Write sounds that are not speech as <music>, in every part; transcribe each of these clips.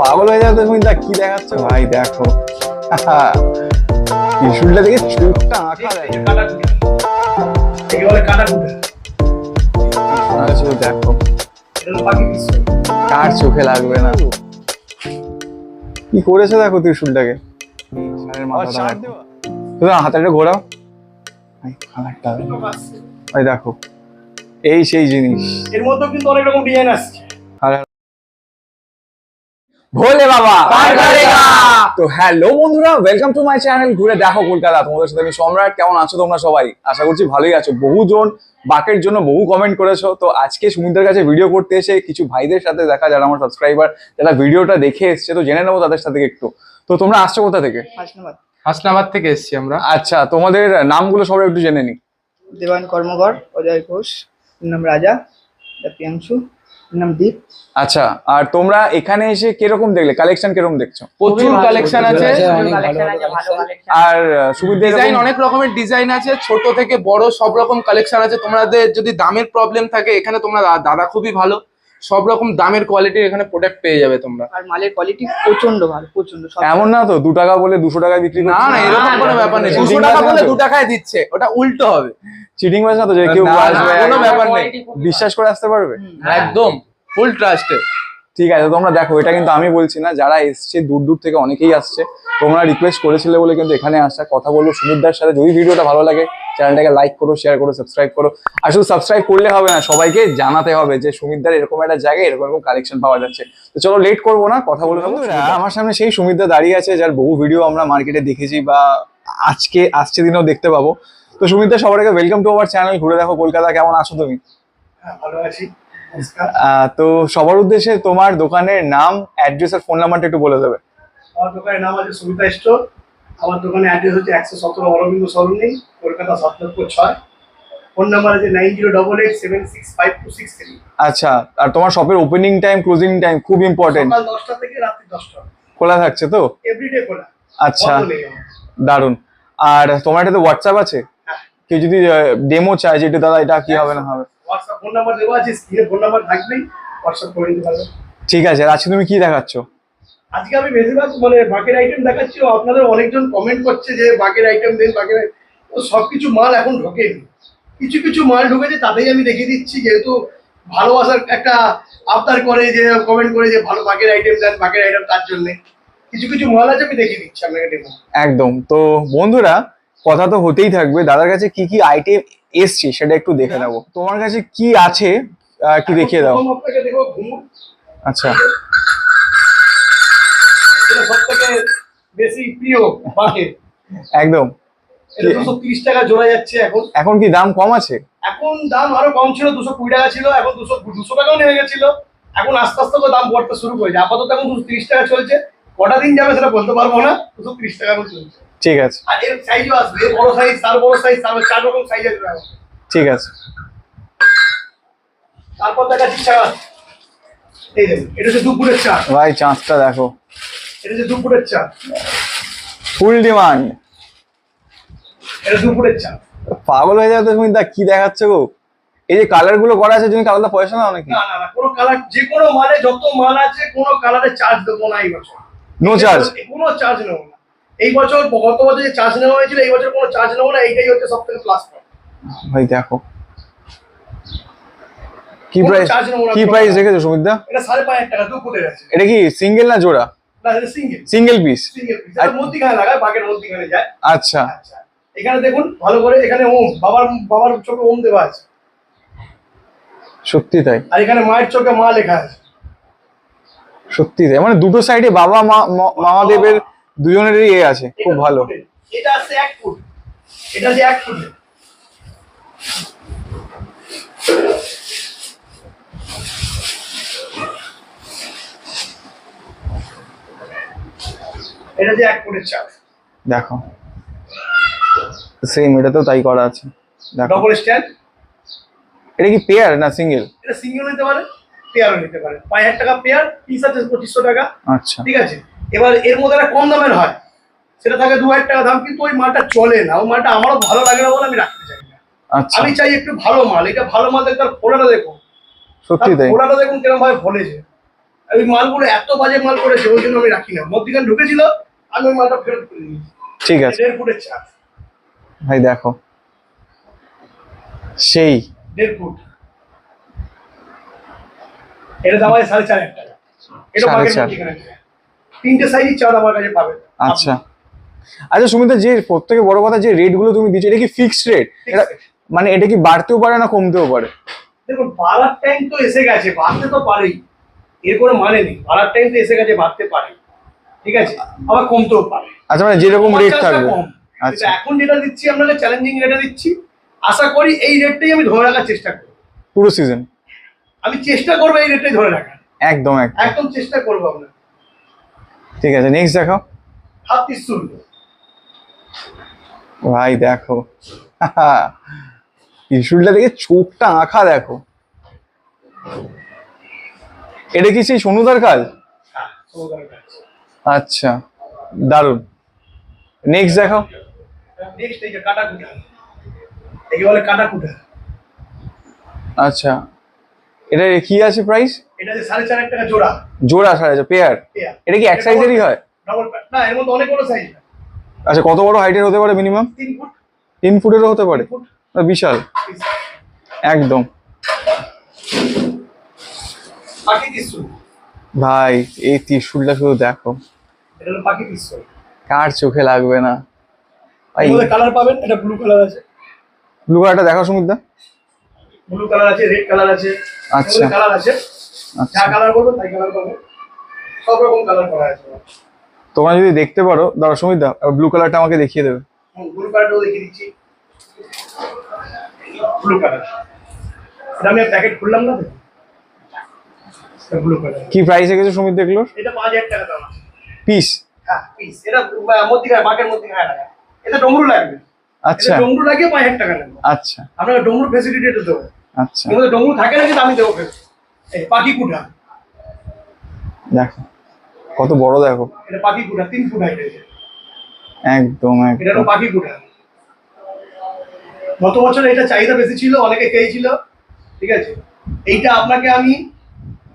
পাগল হয়ে যাবে তুমি তা কি দেখাচ্ছ ভাই দেখো। ত্রিশুলটা দেখে চোখটা আঁকা দেখো। কার চোখে লাগবে না? কি করেছে দেখো ত্রিশুলটাকে? হাতাটা ঘোরাও। ভাই, দেখো। এই সেই জিনিস এর মধ্যেও কিন্তু অনেক রকম ডিজাইন আসছে। ভোলে বাবা। তো হ্যালো বন্ধুরা ওয়েলকাম টু মাই চ্যানেল ঘুরে দেখো কলকাতা। তোমাদের সাথে আমি সম্রাট কেমন আছো তোমরা সবাই? আশা করছি ভালোই আছো। বহুজন বাকের জন্য বহু কমেন্ট করেছ। তো আজকে সুমিতের কাছে ভিডিও করতে এসে কিছু ভাইদের সাথে দেখা যারা আমার সাবস্ক্রাইবার যারা ভিডিওটা দেখে এসছে তো জেনে নেব তাদের সাথে একটু। তো তোমরা আসছো কোথা থেকে? হাসনাবাদ। থেকে এসেছি আমরা। আচ্ছা তোমাদের নামগুলো সবাই একটু জেনে নি। দেবান কর্মকর অজয় ঘোষ নাম রাজা প্রিয়াংশু। নাম দীপ। আচ্ছা আর তোমরা এখানে এসে কীরকম দেখলে? কালেকশন কীরকম দেখছ? প্রচুর কালেকশন আছে। আর সুবিধা ডিজাইন অনেক রকমের ডিজাইন আছে ছোট থেকে বড় সব রকম কালেকশন আছে। তোমাদের যদি দামের প্রবলেম থাকে এখানে তোমরা দাদা খুবই ভালো। সব রকম দামের কোয়ালিটির এখানে প্রোডাক্ট পেয়ে যাবে তোমরা। আর মালের কোয়ালিটি প্রচণ্ড ভালো প্রচণ্ড সব এমন না তো দু টাকা বলে দুশো টাকায় বিক্রি না না এরকম কোনো ব্যাপার নেই। দুশো টাকা বলে দু টাকায় দিচ্ছে ওটা উল্টো হবে। চিটিং মাছ না তো যে কেউ আসবে। কোনো ব্যাপার নেই। বিশ্বাস করে আসতে পারবে? একদম ফুল ট্রাস্টেড ঠিক আছে তোমরা দেখো এটা কিন্তু আমি বলছি না যারা এসছে দূর দূর থেকে অনেকেই আসছে তোমরা রিকোয়েস্ট করেছিলে বলে কিন্তু এখানে আসা কথা বলব সুমিতদার সাথে। যদি ভিডিওটা ভালো লাগে চ্যানেলটাকে লাইক করো শেয়ার করো সাবস্ক্রাইব করো। আর শুধু সাবস্ক্রাইব করলে হবে না সবাইকে জানাতে হবে যে সুমিতদার এরকম একটা জায়গায় এরকম এরকম কালেকশন পাওয়া যাচ্ছে। তো চলো লেট করব না কথা বলে নেব। আমার সামনে সেই সুমিতদা দাঁড়িয়ে আছে যার বহু ভিডিও আমরা মার্কেটে দেখেছি বা আজকে আসছে দিনেও দেখতে পাবো। তো সুমিতদা সবার আগে ওয়েলকাম টু আওয়ার চ্যানেল ঘুরে দেখো কলকাতা কেমন আছো তুমি? হ্যাঁ ভালো আছি। তো সবার উদ্দেশ্যে তোমার দোকানের নাম অ্যাড্রেস আর ফোন নাম্বারটা একটু বলে দেবে। আমার দোকানের নাম আছে সুবিধা স্টোর। আমার দোকানের অ্যাড্রেস হচ্ছে একশো সতেরো অরবিন্দ সরণি কলকাতা সাত লক্ষ ছয়। ফোন নাম্বার আছে nine zero double eight seven six five two six three আচ্ছা আর তোমার শপের ওপেনিং টাইম ক্লোজিং টাইম খুব ইম্পর্টেন্ট সকাল দশটা থেকে রাত্রি দশটা। খোলা থাকছে তো? এভরিডে খোলা। আচ্ছা দারুণ আর তোমার এটাতে হোয়াটসঅ্যাপ আছে? হ্যাঁ। কেউ যদি ডেমো চায় যে এটা দাদা এটা কি হবে না হবে? হোয়াটসঅ্যাপ ফোন নাম্বার দেওয়া আছে স্ক্রিনে ফোন নাম্বার থাকবেই হোয়াটসঅ্যাপ করে নিতে পারবেন ঠিক আছে আজকে তুমি কি দেখাচ্ছ? আজকে আমি বেশিরভাগ মানে বাকের আইটেম দেখাচ্ছি আপনাদের অনেকজন কমেন্ট করছে যে বাকের আইটেম দেন বাকের তো সব কিছু মাল এখন ঢোকেনি। কিছু কিছু মাল ঢুকেছে তাতেই আমি দেখিয়ে দিচ্ছি যেহেতু ভালোবাসার একটা আবদার করে যে কমেন্ট করে যে ভালো বাকের আইটেম দেন বাকের আইটেম তার জন্য। কিছু কিছু মাল আছে আমি দেখিয়ে দিচ্ছি আপনাকে একদম তো বন্ধুরা কথা তো হতেই থাকবে দাদার কাছে কি কি আইটেম এসছে সেটা একটু দেখে নেব। তোমার কাছে কি আছে? একটু দেখিয়ে দাও। আচ্ছা। বেশি প্রিয় একদম। টাকা জোড়া যাচ্ছে এখন। এখন কি দাম কম আছে? এখন দাম আরও কম ছিল দুশো কুড়ি টাকা ছিল এখন দুশো দুশো টাকাও নেমে গেছিল। এখন আস্তে আস্তে দাম বাড়তে শুরু করেছে। আপাতত এখন দুশো তিরিশ টাকা চলছে। কটা দিন যাবে সেটা বলতে পারব না। দুশো তিরিশ টাকা চলছে। ঠিক আছে। আর এর সাইজও আসবে বড় সাইজ তার বড় সাইজ তার চার রকম সাইজ আসবে ঠিক আছে। তারপর দেখাচ্ছি চা। এই দেখুন এটা হচ্ছে দুপুরের চা। ভাই চাঁদটা দেখো। এটা হচ্ছে দুপুরের চা। ফুল ডিমান্ড এটা দুপুরের চা। পাগল হয়ে যাবে তুমি তা কি দেখাচ্ছ গো। এই যে কালারগুলো করা আছে তুমি আলাদা পয়সা নাও নাকি? না না না কোনো কালার যে কোনো মালে যত মাল আছে কোনো কালারে চার্জ দেবো না এই বছর। নো চার্জ কোনো চার্জ নেব না। এই বছর গত বছর যে চার্জ নেওয়া হয়েছিল এই বছর কোনো চার্জ নেব না এইটাই হচ্ছে সব থেকে প্লাস ভাই দেখো। কি প্রাইস কি প্রাইস। রেখেছো এটা সাড়ে পাঁচ হাজার টাকা দুপুরের আছে। এটা কি সিঙ্গেল না জোড়া? না এটা single single piece single piece এটা মধ্যিখানে লাগায় বাঘের মধ্যিখানে যায়। আচ্ছা। আচ্ছা। এখানে দেখুন ভালো করে এখানে ওম বাবার বাবার চোখে ওম দেওয়া আছে। সত্যি তাই? আর এখানে মায়ের চোখে মা লেখা আছে। সত্যি তাই? মানে দুটো সাইডে বাবা ম- মহাদেবের দুজনেরই এ আছে খুব ভালো। ফুটের। এটা আছে এক ফুট। এটা আছে এক ফুট। এটা যে এক ফুটের চাপ দেখো। সেম এটাতেও তাই করা আছে। দেখো। ডবল স্ট্যান্ড এটা কি পেয়ার না সিঙ্গেল এটা সিঙ্গেল নিতে পারে পেয়ারও নিতে পারে। পাঁচ হাজার টাকা পেয়ার পিস আছে টাকা। আচ্ছা। ঠিক আছে? এবার এর মধ্যে একটা কম দামের হয়। সেটা থাকে দু হাজার টাকা দাম কিন্তু ওই মালটা চলে না। ওই মালটা আমারও ভালো লাগে না বলে আমি রাখতে চাই না। আচ্ছা। আমি চাই একটু ভালো মাল। এটা ভালো মাল দেখতে ফোলাটা দেখো সত্যি তাই। ফোলাটা দেখুন কীরকম ভাবে ফলেছে। ওই মালগুলো এত বাজে মাল করেছে ওই জন্য আমি রাখি না। মধ্যিখানে ঢুকেছিল আমি ওই মালটা ফেরত করে দিয়েছি। ঠিক আছে। দেড় ফুটের চার ভাই দেখো। সেই। দেড় ফুট এটা দাম আছে সাড়ে চার হাজার টাকা। এটা সাড়ে মার্কেট চার। মধ্যিখানে তিনটে সাইজই চার আমার কাছে পাবে আচ্ছা। আচ্ছা সুমিতা যে প্রত্যেকে বড় কথা যে রেটগুলো তুমি দিচ্ছ এটা কি ফিক্সড রেট এটা মানে এটা কি বাড়তেও পারে না কমতেও পারে? দেখুন বাড়ার টাইম তো এসে গেছে বাড়তে তো পারেই। এর কোনো মানে নেই বাড়ার টাইম তো এসে গেছে বাড়তে পারে ঠিক আছে? আবার কমতেও পারে। আচ্ছা মানে যেরকম রেট থাকবে। আচ্ছা। এখন যেটা দিচ্ছি আপনাকে চ্যালেঞ্জিং রেটে দিচ্ছি। আশা করি এই রেটটাই আমি ধরে রাখার চেষ্টা করব। পুরো সিজন আমি চেষ্টা করব এই রেটটাই ধরে রাখার। একদম একদম। একদম চেষ্টা করব আপনার ঠিক আছে নেক্সট শুনব ভাই দেখো। <laughs> ত্রিশুলটা দেখে চোখটা আঁখা দেখো। এটা কি সেই সোনুদার কাজ? আচ্ছা দারুণ নেক্সট কুটা। আচ্ছা। এটা কি আছে প্রাইস এটা যে সাড়ে চার হাজার টাকা জোড়া। জোড়া সাড়ে পেয়ার পেয়ার। এটা কি এক সাইজেরই হয়? ডবল না এর মধ্যে অনেক বড় সাইজ আচ্ছা কত বড় হাইটের হতে পারে মিনিমাম তিন ফুট। তিন ফুটেরও হতে পারে? বিশাল। একদম। ভাই এই ত্রিশুলটা শুধু দেখো। কার চোখে লাগবে না? ভাই কালার পাবেন এটা ব্লু কালার আছে। ব্লু কালারটা দেখো সুমিতদা। ব্লু কালার আছে রেড কালার আছে আচ্ছা। কালার আছে। আচ্ছা। যা কালার বলবেন তাই কালার পাবেন সব রকম কালার করা আছে। তোমরা যদি দেখতে পারো দাঁড়া সুমিতদা ব্লু কালারটা আমাকে দেখিয়ে দেবে। ব্লু কালারটাও দেখিয়ে দিচ্ছি। ব্লু কালার এটা আমি প্যাকেট খুললাম না ব্লু কালার কি প্রাইস রেখেছে সুমিত দেখল? এটা পাঁচ হাজার টাকা দাম। পিস হ্যাঁ পিস এটা মধ্যে বাকের মধ্যে লাগা এটা ডমরু লাগবে। আচ্ছা। ডমরু পাঁচ হাজার টাকা লাগবে আচ্ছা। আপনাকে ডমরু ফেসিলিটি এটা দেবো। আচ্ছা। কিন্তু ডমরু থাকে না কিন্তু আমি দেবো এই পাখি কুঠা দেখো কত বড় দেখো। এটা পাখি কুঠা তিন ফুট হাইট আছে একদম এটা পাখি কুঠা গত বছর এটা চাহিদা বেশি ছিল অনেকে চেয়েছিল ঠিক আছে? এইটা আপনাকে আমি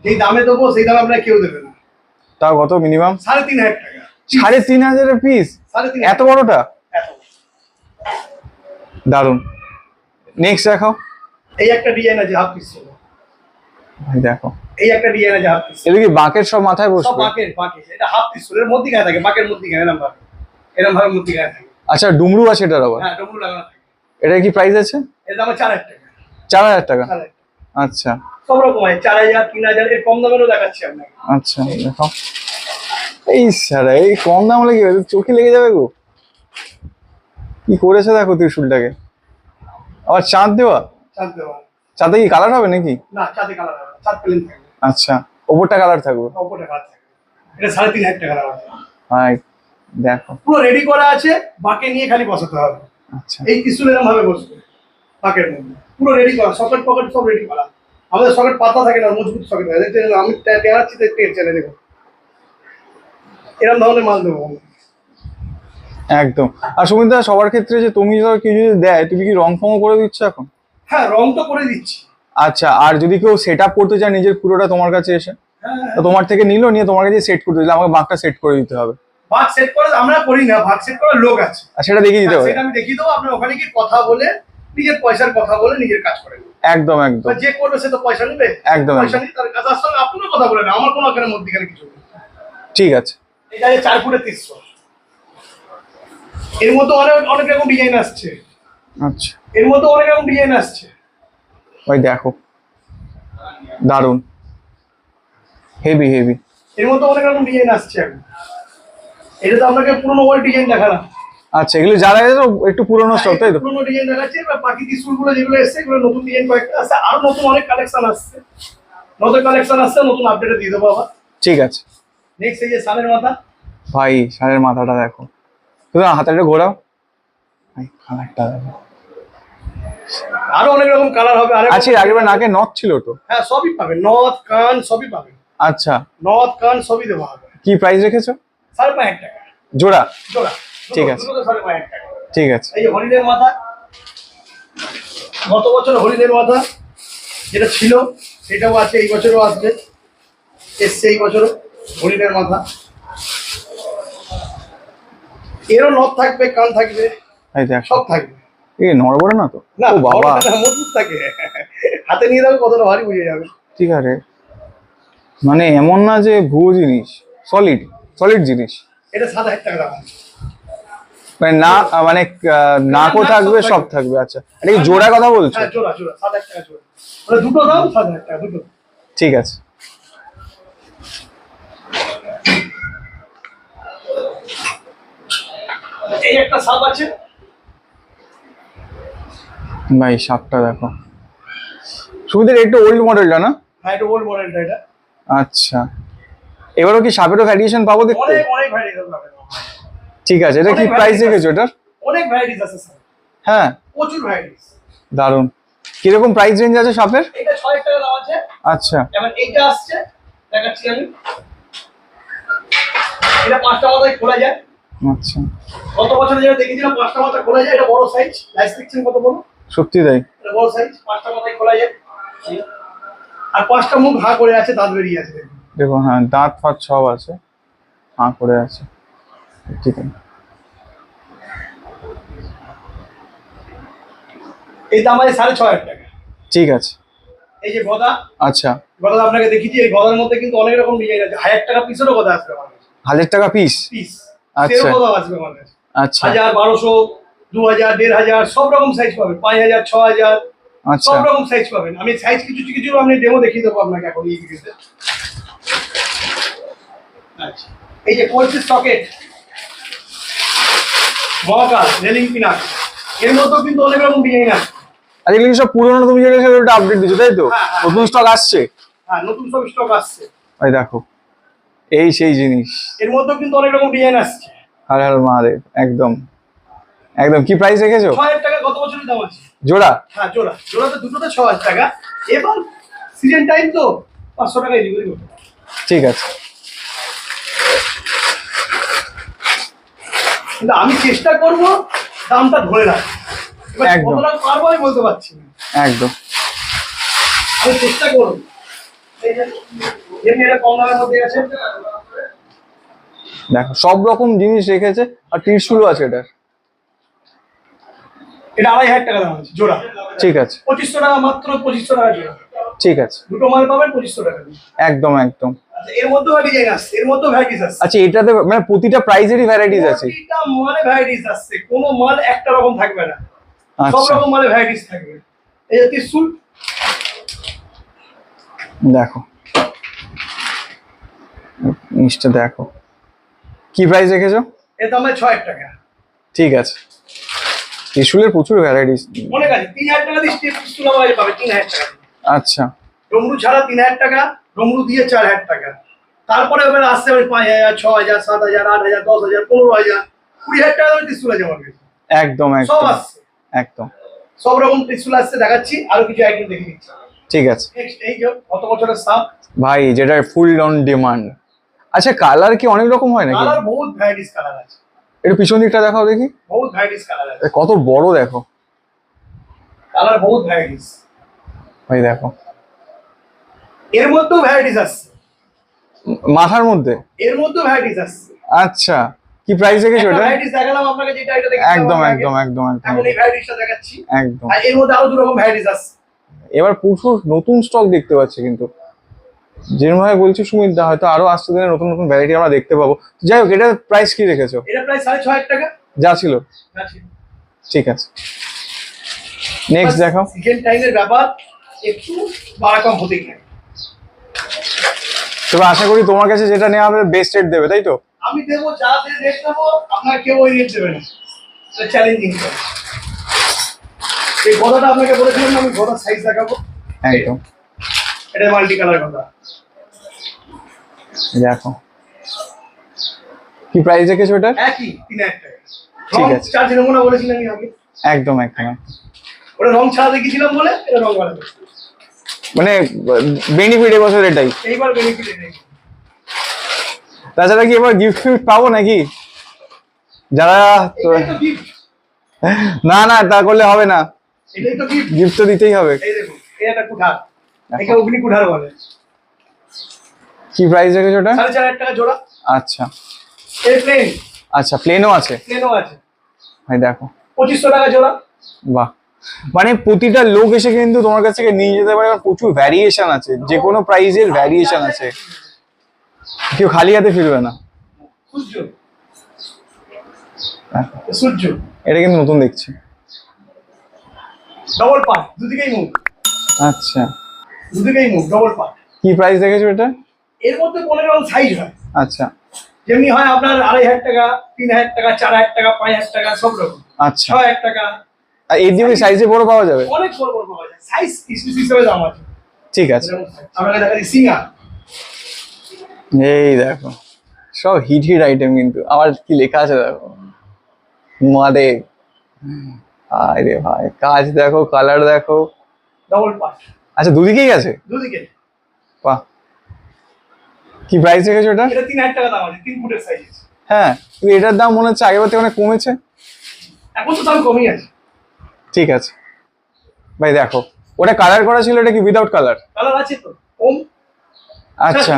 যেই দামে দেবো সেই দামে আপনাকে কেউ দেবে না। তাও কত মিনিমাম সাড়ে তিন হাজার টাকা। সাড়ে তিন হাজারের পিস সাড়ে তিন এত বড়টা? দারুণ নেক্সট দেখাও। এই একটা ডিজাইন আছে হাফ পিস ভাই দেখো। এই একটা ডিজাইন আছে হাফ পিস এগুলো কি বাঁকের সব মাথায় সব বসবে বাঁকের। এটা হাফ পিস এর মধ্যে গায়ে থাকে বাঁকের মধ্যে গায়ে এরম ভাবে। এরম ভাবে মধ্যে গায়ে থাকে। আচ্ছা ডুমরু আছে এটার আবার? হ্যাঁ ডবল লাগানো থাকে। এটা কি প্রাইস আছে? দাম চার হাজার টাকা। চার হাজার টাকা। আচ্ছা। সব রকম হাজার তিন হাজার এর কম দামেরও দেখাচ্ছি আপনাকে। আচ্ছা দেখো। এই স্যার এই কম দাম হলে কি চোখে লেগে যাবে গো। কি করেছে দেখো ত্রিশুলটাকে আবার চাঁদ দেওয়া? চাঁদ কি কালার হবে নাকি? না চাঁদে কালার হবে চাঁদ প্লেন থাকবে আচ্ছা ওপরটা কালার থাকবে? কালার থাকবে। এটা সাড়ে তিন হাজার টাকা লাগবে হাই দেখো। পুরো রেডি করা আছে বাঁকে নিয়ে খালি বসাতে হবে। আচ্ছা। এই ত্রিশুল এরম ভাবে বসবে বাঁকের মধ্যে। পুরো রেডি করা সকেট পকেট সব রেডি করা। আমাদের সকেট পাতা থাকে না মজবুত সকেট থাকে। দেখতে আমি টেনাচ্ছি তো টের চলে দেখো। এরকম ধরনের মাল দেবো। একদম। আর সুমিতা সবার ক্ষেত্রে যে তুমি ধর কেউ যদি দেয় তুমি কি রং ফংও করে দিচ্ছ এখন? হ্যাঁ রং তো করে দিচ্ছি। আচ্ছা আর যদি কেউ সেট আপ করতে চায় নিজের পুরোটা তোমার কাছে এসে? হ্যাঁ তো তোমার থেকে নিলো নিয়ে তোমার কাছে সেট করতে দিলে আমাকে বাঁকটা সেট করে দিতে হবে। ভাগ সেট করে আমরা করি না ভাগ সেট করার লোক আছে। আর সেটা দেখিয়ে দিতে হ্যাঁ, হবে। সেটা আমি দেখিয়ে দেবো আপনি ওখানে গিয়ে কথা বলে নিজের পয়সার কথা বলে নিজের কাজ করে একদম একদম। যে করবে সে তো পয়সা নেবে। একদম পয়সা নিয়ে তার কাছে আসতে হবে আপনার কথা বলে না আমার কোনো এখানে মধ্যখানে কিছু ঠিক আছে। এটা যে চার ফুটে তিনশো। এর মধ্যে অনেক অনেক রকম ডিজাইন আসছে। আচ্ছা। এর মধ্যে অনেক রকম ডিজাইন আসছে। ওই দেখো। দারুণ হেভি হেভি এর মধ্যে অনেক রকম ডিজাইন আসছে এখন। এটা তো আপনাকে পুরোনো ওল্ড ডিজাইন দেখালাম। আচ্ছা এগুলো যারা আছে একটু পুরোনো স্টক তাই তো? পুরোনো ডিজাইন দেখাচ্ছে এবার বাকি ত্রিশুলগুলো যেগুলো এসছে এগুলো নতুন ডিজাইন কয়েকটা আসছে আরও নতুন অনেক কালেকশন আসছে। নতুন কালেকশন আসছে নতুন আপডেটে দিয়ে দেবো আবার। ঠিক আছে। নেক্সট এই যে সানের মাথা। ভাই ষাঁড়ের মাথাটা দেখো। তুমি হাতাটা ঘোরাও। ভাই কালারটা আরও অনেক রকম কালার হবে আরে আচ্ছা এর আগের বার নাকে নথ ছিল তো? হ্যাঁ সবই পাবেন নথ কান সবই পাবেন আচ্ছা। নথ কান সবই দেওয়া হবে। কি প্রাইস রেখেছো? সাড়ে পাঁচ টাকা। জোড়া? জোড়া। ঠিক আছে। ঠিক আছে। এই মাথা গত বছর হরিণের মাথা যেটা ছিল সেটাও আছে এই বছরও আসবে। এসছে এই বছর হরিণের মাথা। এরও নখ থাকবে কান থাকবে। এই দেখ। সব থাকবে। এই নড়বড়ে না তো? না বাবা। মজবুত থাকে। হাতে নিয়ে যাবে কতটা ভারী বুঝে যাবে। ঠিক আছে। মানে এমন না যে ভুয়ো জিনিস সলিড সলিড জিনিস। এটা সাত হাজার টাকা দাম। মানে না মানে নাকও থাকবে সব থাকবে। আচ্ছা। এটা কি জোড়া কথা বলছো? হ্যাঁ জোড়া জোড়া সাত হাজার টাকা জোড়া। মানে দুটো দাম সাত হাজার টাকা দুটো। ঠিক আছে। এই একটা সাপ আছে ভাই সাপটা দেখো। সুবিধের একটু ওল্ড মডেলটা না? হ্যাঁ এটা ওল্ড মডেলটা এটা। আচ্ছা। এবারও কি সাপেরও ভ্যারিয়েশন পাবো দেখতে? অনেক অনেক ভ্যারাইটিস পাবেন ঠিক আছে এটা কি প্রাইস রেখেছো এটার? অনেক ভ্যারাইটিস আছে স্যার হ্যাঁ। প্রচুর ভ্যারাইটিস দারুণ কীরকম প্রাইস রেঞ্জ আছে সাপের? এটা ছয় টাকা দাম আছে। আচ্ছা। এবার এইটা আসছে দেখাচ্ছি আমি। এটা পাঁচটা মাথায় খোলা যায়। আচ্ছা। গত বছরে যেটা দেখেছিলাম পাঁচটা মাথা খোলা যায়। এটা বড় সাইজ লাইস কত বড় সত্যি তাই। বড় সাইজ পাঁচটা মাথায় খোলা যায় আর পাঁচটা মুখ হাঁ করে আছে দাঁত বেরিয়ে আছে। দেখুন। হ্যাঁ দাঁত ফাঁত সব আছে হাঁ করে আছে। ঠিক আছে এই দাম আছে সাড়ে ছ হাজার টাকা। ঠিক আছে। এই যে গদা আচ্ছা। গদা আপনাকে দেখিয়েছি এই গদার মধ্যে কিন্তু অনেক রকম ডিজাইন আছে। হাজার টাকা পিসেরও গদা আসবে আমার হাজার টাকা পিস পিস আচ্ছা। গদা আসবে আমার কাছে। আচ্ছা। হাজার বারোশো দু হাজার দেড় হাজার সব রকম সাইজ পাবেন। পাঁচ হাজার ছ হাজার আচ্ছা। সব রকম সাইজ পাবেন। আমি সাইজ কিছু কিছু আমি ডেমো দেখিয়ে দেবো আপনাকে এখন এই ভিডিওতে আচ্ছা। এই যে কোয়ালিটি সকেট মহাকাল রেলিং এর মধ্যেও কিন্তু অনেক রকম ডিজাইন আছে। আর এগুলো সব পুরোনো তুমি যেটা সেটা ওটা আপডেট দিচ্ছ তাই তো? হ্যাঁ, হ্যাঁ। নতুন স্টক আসছে? হ্যাঁ নতুন সব স্টক আসছে। ওই দেখো এই সেই জিনিস। এর মধ্যেও কিন্তু অনেক রকম ডিজাইন আসছে। হার হার মহাদেব একদম। একদম কি প্রাইস রেখেছো? ছ হাজার টাকা গত বছরের দাম আছে। জোড়া? হ্যাঁ জোড়া। জোড়াতে দুটোতে ছ হাজার টাকা। এবার সিজন টাইম তো পাঁচশো টাকা ডেলিভারি করতে। ঠিক আছে। কিন্তু আমি চেষ্টা করব দামটা ধরে রাখতে। একদম। পারব আমি বলতে পারছি না। একদম। আমি চেষ্টা করব। এই যে এমনি এটা কম দামের মধ্যে আছে। দেখো সব রকম জিনিস রেখেছে আর ত্রিশুলও আছে এটার। এটা আড়াই হাজার টাকা দাম আছে জোড়া। ঠিক আছে। পঁচিশশো টাকা মাত্র পঁচিশশো টাকা জোড়া। ঠিক আছে। দুটো মাল পাবেন পঁচিশশো টাকা একদম একদম। আচ্ছা এর মধ্যেও ডিজাইন আসছে এর মধ্যেও ভ্যারাইটিস আচ্ছা এটাতে মানে প্রতিটা প্রাইজেরই ভ্যারাইটিস আছে। প্রতিটা মালে ভ্যারাইটিস কোনো মাল একটা রকম থাকবে না। সব আচ্ছা। রকম মালে ভ্যারাইটিস থাকবে। এই যে ত্রিশুল দেখো। জিনিসটা দেখো। কি প্রাইস রেখেছো? এর দাম আছে টাকা। ঠিক আছে। ত্রিশুলের প্রচুর ভ্যারাইটিস অনেক আছে তিন হাজার টাকা দিয়ে ত্রিশুল আমার কাছে পাবে তিন হাজার টাকা আচ্ছা। ডমরু ছাড়া তিন হাজার টাকা ডমরু দিয়ে চার হাজার টাকা। তারপরে এবার আসতে হবে পাঁচ হাজার ছ হাজার সাত হাজার আট হাজার দশ হাজার পনেরো হাজার কুড়ি হাজার টাকা দামের ত্রিশুল আছে আমার কাছে একদম সব আসছে। একদম। সব রকম ত্রিশুল আসছে দেখাচ্ছি আরও কিছু আইটেম দেখে দিচ্ছি ঠিক আছে। নেক্সট এই যে কত বছরের সাপ। ভাই যেটা ফুল অন ডিমান্ড আচ্ছা কালার কি অনেক রকম হয় নাকি? কালার বহুত ভ্যারাইটিস কালার আছে। একটু পিছন দিকটা দেখাও দেখি। বহুত ভ্যারাইটিস কালার আছে। কত বড় দেখো। কালার বহুত ভ্যারাইটিস দেখো। এর মধ্যেও ভ্যারাইটিস আসছে মাথার মধ্যে? এর মধ্যেও ভ্যারাইটিস আসছে আচ্ছা। কি প্রাইস রেখেছো এটা? ভ্যারাইটিস দেখালাম আপনাকে যেটা এটা দেখে একদম একদম একদম একদম। এই ভ্যারাইটিসটা দেখাচ্ছি। একদম। আর এর মধ্যে আরও দু রকম ভ্যারাইটিস আসছে এবার প্রচুর নতুন স্টক দেখতে পাচ্ছি কিন্তু। যেভাবে বলছি সুমিত দা হয়তো আরও আসতে দিনে নতুন নতুন ভ্যারাইটি আমরা দেখতে পাবো। যাই হোক এটার প্রাইস কি রেখেছো? এটা প্রায় সাড়ে ছ হাজার টাকা। যা ছিল। ঠিক আছে। নেক্সট দেখো সিজন টাইমের ব্যাপার একটু বাড়া কম হতেই থাকে তবে আশা করি তোমার কাছে যেটা নেওয়া হবে বেস্ট রেট দেবে তাই তো? আমি দেবো যা দিয়ে রেট দেবো আপনার কেউ ওই রেট দেবে না। চ্যালেঞ্জিং এই গদাটা আপনাকে বলেছিলাম আমি গদার সাইজ দেখাবো। একদম। এটা মাল্টি কালার গদা। দেখো। কি প্রাইস রেখেছো এটা? একই তিন হাজার টাকা। ঠিক আছে। চার্জ নেব না বলেছিলাম আমি আগে। একদম একদম। ওটা রং ছাড়া দেখিয়েছিলাম বলে এটা রং বাড়াবে মানে বেনিফিট এবছর এটাই। এইবার বেনিফিট নেই তাছাড়া কি এবার গিফট ফিফট পাবো নাকি? যারা এটাই না না তা করলে হবে না। এটাই তো গিফট গিফট তো দিতেই হবে। এই দেখুন এই একটা কুঠার। একে অগ্নি কুঠার বলে। কি প্রাইস রেখেছো ওটা? সাড়ে চার হাজার টাকা জোড়া। আচ্ছা। এই প্লেন আচ্ছা প্লেনও আছে? প্লেনও আছে। ভাই দেখো। পঁচিশশো টাকা জোড়া। বাহ। মানে প্রতিটা লোক এসে কিন্তু তোমার কাছ থেকে নিয়ে যেতে পারে প্রচুর ভ্যারিয়েশন আছে। যে কোনো প্রাইজের ভ্যারিয়েশন আছে। কেউ খালি হাতে ফিরবে না। সূর্য। হ্যাঁ, এটা কিন্তু নতুন দেখছি। ডবল পার্ট দুদিকেই মুখ আচ্ছা। দুদিকেই মুখ ডবল পার্ট কি প্রাইস রেখেছো এটা? এর মধ্যে পনেরো রকম সাইজ হয়। আচ্ছা। যেমনি হয় আপনার আড়াই হাজার টাকা তিন হাজার টাকা চার হাজার টাকা পাঁচ হাজার টাকা সব রকম। আচ্ছা। ছয় হাজার টাকা। আর এর দিয়ে সাইজে বড় পাওয়া যাবে? অনেক বড় বড় পাওয়া যায়। সাইজ হিসেবে দাম আছে। ঠিক আছে। আপনাকে দেখা সিঙ্গা এই দেখো সব হিট হিট আইটেম কিন্তু। আবার কি লেখা আছে দেখো? মাদে। আরে ভাই কাজ দেখো কালার দেখো। ডবল পার্ট আচ্ছা দুদিকেই আছে? দুদিকে। বাহ। কি প্রাইস রেখেছো এটা? এটা তিন হাজার টাকা দাম আছে তিন ফুটের সাইজ হ্যাঁ এটার দাম মনে হচ্ছে আগের থেকে অনেক কমেছে? এখন তো দাম কমই আছে। ঠিক আছে। ভাই দেখো ওটা কালার করা ছিল এটা কি উইদাউট কালার কালার আছে তো কম আচ্ছা।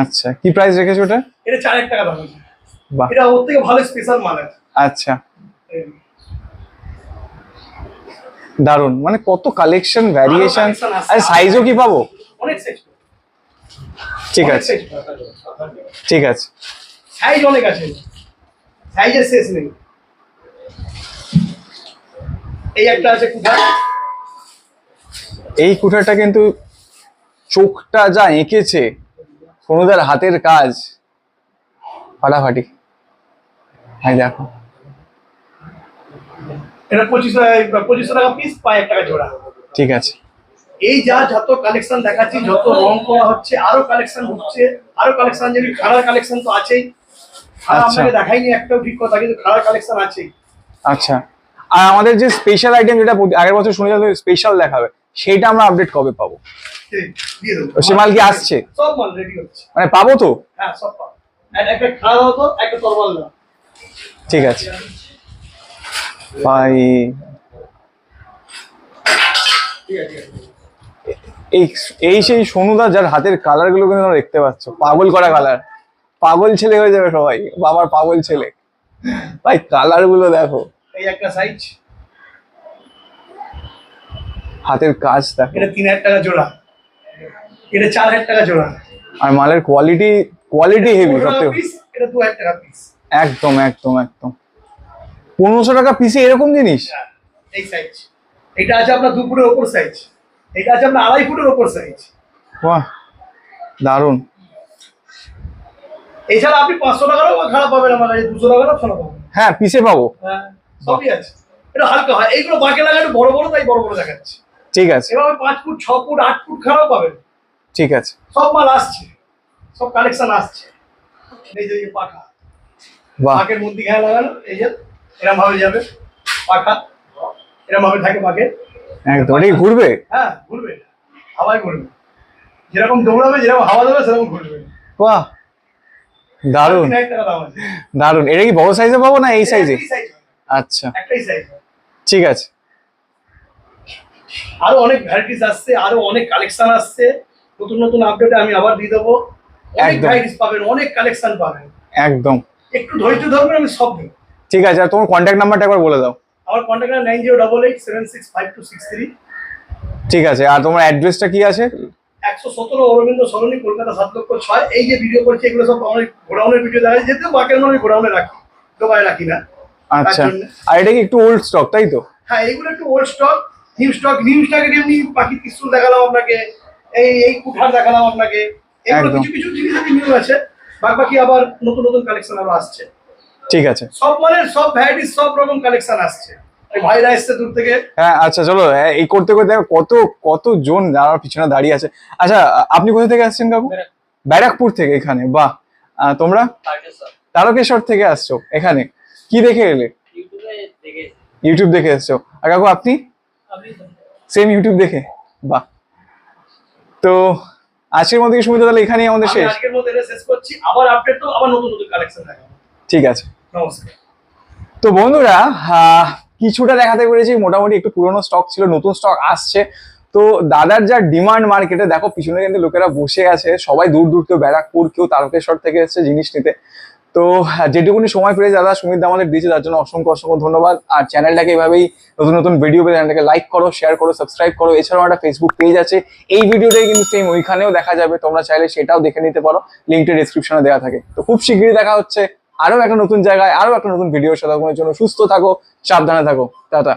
আচ্ছা কি প্রাইস রেখেছো ওটা? এটা চার হাজার টাকা দাম আছে। বাহ। এটা ওর থেকে ভালো স্পেশাল মাল আছে। আচ্ছা। দারুণ মানে কত কালেকশন ভ্যারিয়েশন আর সাইজও কি পাবো? অনেক সাইজ ঠিক আছে। ঠিক আছে। সাইজ অনেক আছে। সাইজের শেষ নেই। এই একটা আছে কুঠার। এই কুঠারটা কিন্তু চোখটা যা এঁকেছে কোনোদার হাতের কাজ। ফাটাফাটি। হ্যাঁ দেখো। এটা পঁচিশশো পঁচিশশো টাকা পিস হাজার টাকা জোড়া। ঠিক আছে। এই যা যত কালেকশন দেখাচ্ছি যত রং করা হচ্ছে আরও কালেকশন হচ্ছে আরও কালেকশন যদি খারাপ কালেকশন তো আছেই। আর আচ্ছা। আপনাকে দেখাইনি একটাও ঠিক কথা কিন্তু খারাপ কালেকশন আছেই। আচ্ছা। আর আমাদের যে স্পেশাল আইটেম যেটা আগের বছর শুনে যাবে স্পেশাল দেখাবে সেইটা আমরা আপডেট কবে পাবো? সে মাল কি আসছে? সব মাল রেডি হচ্ছে। মানে পাবো তো? হ্যাঁ সব পাবো। একটা খাওয়া একটা তরমাল দাও। ঠিক আছে। ভাই ঠিক আছে। এই এই সেই সোনুদা যার হাতের কালারগুলো কিন্তু তোমরা দেখতে পাচ্ছ। পাগল করা কালার পাগল ছেলে হয়ে যাবে সবাই। বাবার পাগল ছেলে। ভাই কালারগুলো দেখো। এই একটা সাইজ হাতের কাজ দেখো। এটা তিন হাজার টাকা জোড়া। এটা চার হাজার টাকা জোড়া। আর মালের কোয়ালিটি কোয়ালিটি হেভি সব থেকে এটা দু হাজার টাকা পিস একদম একদম একদম। পনেরোশো টাকা পিসে এরকম জিনিস? এই সাইজ এটা আছে আপনার দু ফুটের ওপর সাইজ এটা আছে আপনার আড়াই ফুটের ওপর সাইজ বাহ দারুণ। এছাড়া আপনি পাঁচশো টাকারও খারাপ পাবেন আমার কাছে দুশো টাকারও খারাপ পাবেন। হ্যাঁ পিসে পাবো। হ্যাঁ সবই আছে। এটা হালকা হয়। এইগুলো বাঁকে লাগা একটু বড় বড় তাই বড় বড় দেখাচ্ছে। ঠিক আছে। এভাবে পাঁচ ফুট ছ ফুট আট ফুট খারাপ পাবেন। ঠিক আছে। সব মাল আসছে। সব কালেকশন আসছে। এই যে পাখা। বাহ। পাখের মধ্যে ঘায়ে লাগানো এই যে এরম ভাবে যাবে। পাখা। এরম ভাবে থাকে পাখে একদম। এটা ঘুরবে? হ্যাঁ ঘুরবে। হাওয়ায় ঘুরবে। যেরকম দৌড়াবে যেরকম হাওয়া দেবে সেরকম ঘুরবে। বাহ। দারুণ। এটা কি বড় সাইজে পাবো না এই সাইজে হয়, আচ্ছা। একটাই সাইজ ঠিক আছে। আরও অনেক ভ্যারাইটিস আসছে আরও অনেক কালেকশন আসছে। নতুন নতুন আপডেটে আমি আবার দিয়ে দেবো। অনেক একদম। ভ্যারাইটিস পাবেন অনেক কালেকশন পাবেন। একদম। একটু ধৈর্য ধরবেন আমি সব দেবো। ঠিক আছে আর তোমার কন্ট্যাক্ট নাম্বারটা একবার বলে দাও। আমার contact nine zero double eight seven six five two six three ঠিক আছে আর তোমার অ্যাড্রেসটা কি আছে? একশো সতেরো অরবিন্দ সরণি কলকাতা সাত লক্ষ ছয়। এই যে ভিডিও করছি এগুলো সব আমার গোডাউনের ভিডিও দেখা যায় যেহেতু বাকের মানে গোডাউনে রাখি দোকানে রাখি না। আচ্ছা আর এটা কি একটু ওল্ড স্টক তাই তো? হ্যাঁ এগুলো একটু old stock new stock new স্টকের এমনি পাখি ত্রিশুল দেখালাম আপনাকে এই এই কুঠার দেখালাম আপনাকে। এগুলো কিছু কিছু জিনিস নিউ আছে। বাকি আবার নতুন নতুন কালেকশন আবার আসছে। ঠিক আছে। সব মানের সব ভ্যারাইটিস সব রকম কালেকশন আসছে। ভাইরা এসছে দূর থেকে। হ্যাঁ আচ্ছা চলো হ্যাঁ, এই করতে করতে দেখো কত কত জন যারা পিছনে দাঁড়িয়ে আছে। আচ্ছা আপনি কোথা থেকে আসছেন কাকু ব্যারাকপুর থেকে এখানে বাহ। তোমরা? তারকেশ্বর। থেকে আসছো এখানে। কি দেখে এলে? ইউটিউব দেখে এসছো। আর কাকু আপনি? সেম ইউটিউব দেখে বাহ। তো আজকের মধ্যে কি সুবিধা তাহলে এখানেই আমাদের শেষ। আজকের মধ্যে এটা শেষ করছি। আবার আপডেট তো আবার নতুন নতুন কালেকশন দেখাবো। ঠিক আছে। তো বন্ধুরা কিছুটা দেখাতে পেরেছি মোটামুটি একটু পুরোনো স্টক ছিল নতুন স্টক আসছে। তো দাদার যা ডিমান্ড মার্কেটে দেখো পিছনে কিন্তু লোকেরা বসে আছে সবাই দূর দূর কেউ ব্যারাকপুর কেউ তারকেশ্বর থেকে এসেছে জিনিস নিতে। তো যেটুকুনি সময় পেয়ে দাদা সুমিত আমাদের দিয়েছে তার জন্য অসংখ্য অসংখ্য ধন্যবাদ। আর চ্যানেলটাকে এভাবেই নতুন নতুন ভিডিও পেয়ে চ্যানেলটাকে লাইক করো শেয়ার করো সাবস্ক্রাইব করো। এছাড়াও একটা ফেসবুক পেজ আছে এই ভিডিওটাই কিন্তু সেম ওইখানেও দেখা যাবে তোমরা চাইলে সেটাও দেখে নিতে পারো। লিঙ্কটা ডিসক্রিপশনে দেওয়া থাকে। তো খুব শীঘ্রই দেখা হচ্ছে। আরও একটা নতুন জায়গায়, আরও একটা নতুন ভিডিও সাথে জন্য সুস্থ থাকো, সাবধানে থাকো। টাটা।